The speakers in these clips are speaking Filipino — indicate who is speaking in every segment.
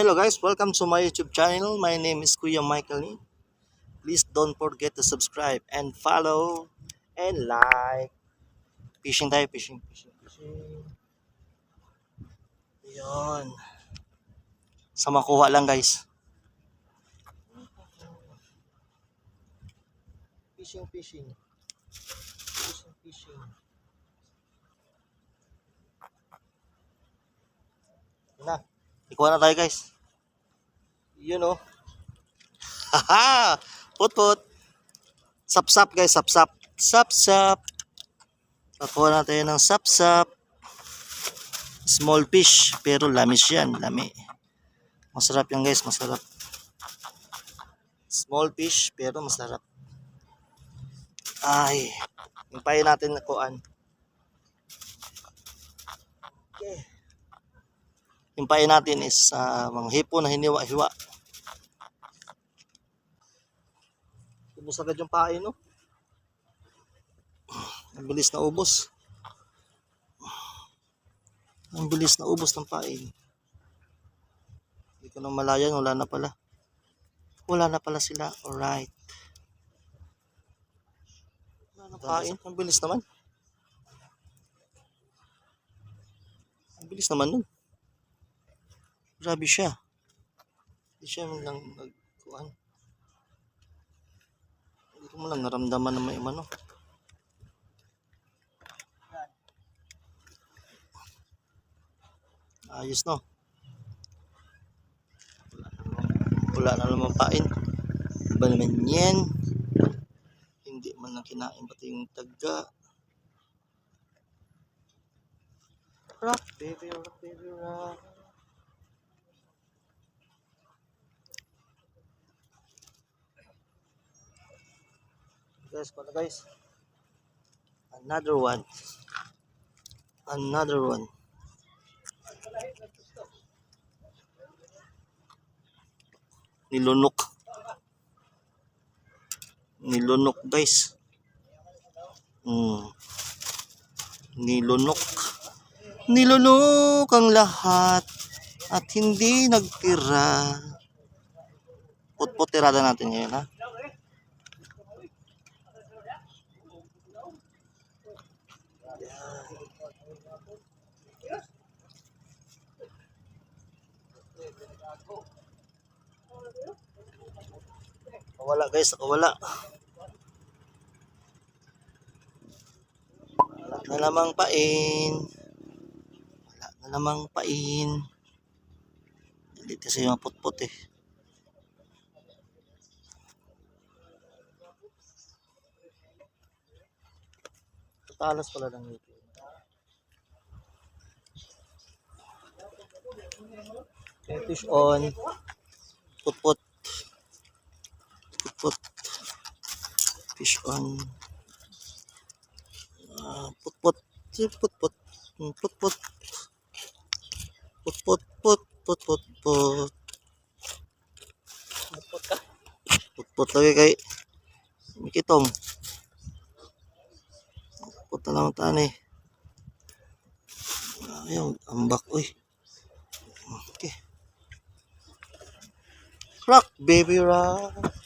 Speaker 1: Hello guys, welcome to my YouTube channel. My name is Kuya Michael. Ni. Please don't forget to subscribe and follow and like. Fishing tayo, fishing, fishing, fishing. Yun. Sa makuha lang guys. Fishing, fishing. Fishing, fishing. Yun na. Ikuha na tayo guys. Yun oh. Haha! Put put. Sap sap guys, sap sap. Sap sap. Pakuha na tayo ng sap sap. Small fish, pero lamis yan, lami. Masarap yan guys, masarap. Small fish, pero masarap. Ay, himpayin natin na kuan. Okay. Himpayin natin is ah, mga hipo na hiniwa-hiwa. Ubus agad yung pain, no? Ang bilis na ubos. Ang bilis na ubos ng pain. Hindi ko na malayan, wala na pala. Wala na pala sila. Alright. Wala na pain. Ang bilis naman. Ang bilis naman nun. Grabe siya. Hindi siya lang nagkuhan. Hindi ko man lang naramdaman na may ano. Ayos no. Wala na naman pain. Iba naman yan. Hindi man lang kinain pati yung taga. Rock baby, rock baby, rock. Guys, pala guys. Another one. Another one. Nilunok. Nilunok guys. Hmm. Nilunok. Nilunok ang lahat at hindi nagtira. Put-putirada natin ngayon ha. Wala guys, wala. Wala na namang pain. Wala na namang pain. Dito sa yung putput eh. Talas pala ng ngipin. Okay, fish on. Putput. Putput. Fish on. Ah, putput. Putput. Hmm, Putput. Putput. Put. Putput. Put. Putput? Putput lagi kay Mikitong. Putput na lang tani. Ayaw, ambak. Uy. Okay. Rock, baby, rock.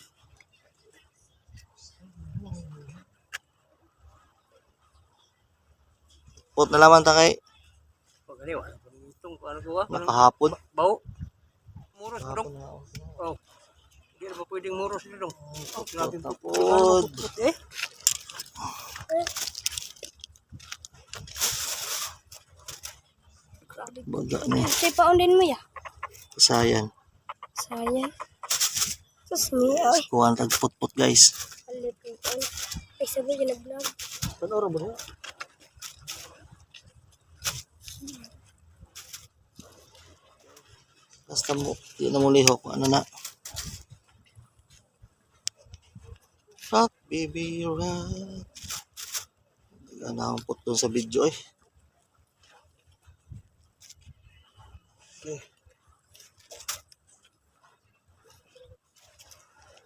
Speaker 1: Put na naman ta kay
Speaker 2: Pag ano, wala rin itong ano ko ah.
Speaker 1: nakahapon.
Speaker 2: Bau. Muros ko dong.
Speaker 1: Na.
Speaker 2: Oh. Hindi na ba pwedeng muros nito dong. Oh, grabe. Eh.
Speaker 1: Baga ni.
Speaker 3: Kasi paundin mo ya.
Speaker 1: Sayan.
Speaker 3: Sayang. Sus niya ay.
Speaker 1: Kuha tag put-put guys.
Speaker 3: Alipitan. Ay sabi ginablog.
Speaker 1: Ano ba Basta mo, di na mo liho kung ano na. Rock, baby, rock. Wala na akong put sa video eh. Okay.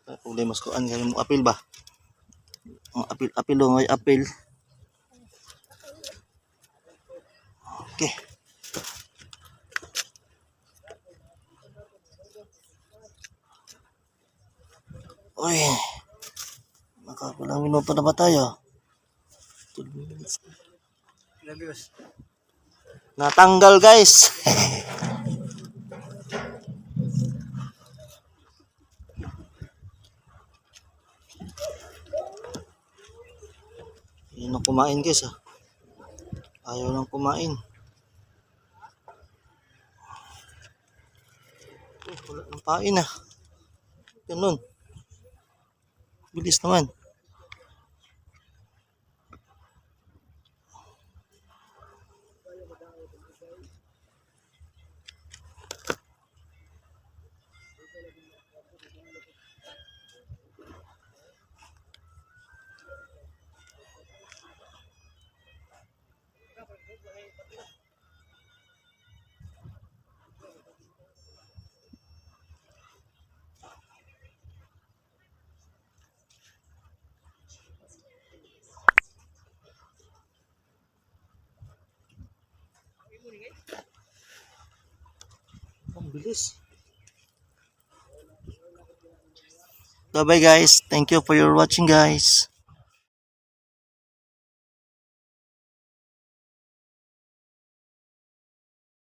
Speaker 1: Ay, problema ko. Ano mo apil ba? Ang apil, apil, ngay apil. Okay. Uy. Nakakulang minuto na ba tayo? 12 minutes. Natanggal guys. Yun ang kumain guys ah. Ayaw nang kumain. Oh, wala nang pain ah. Ganun. Bilis naman. Bilis. Bye bye guys. Thank you for your watching guys.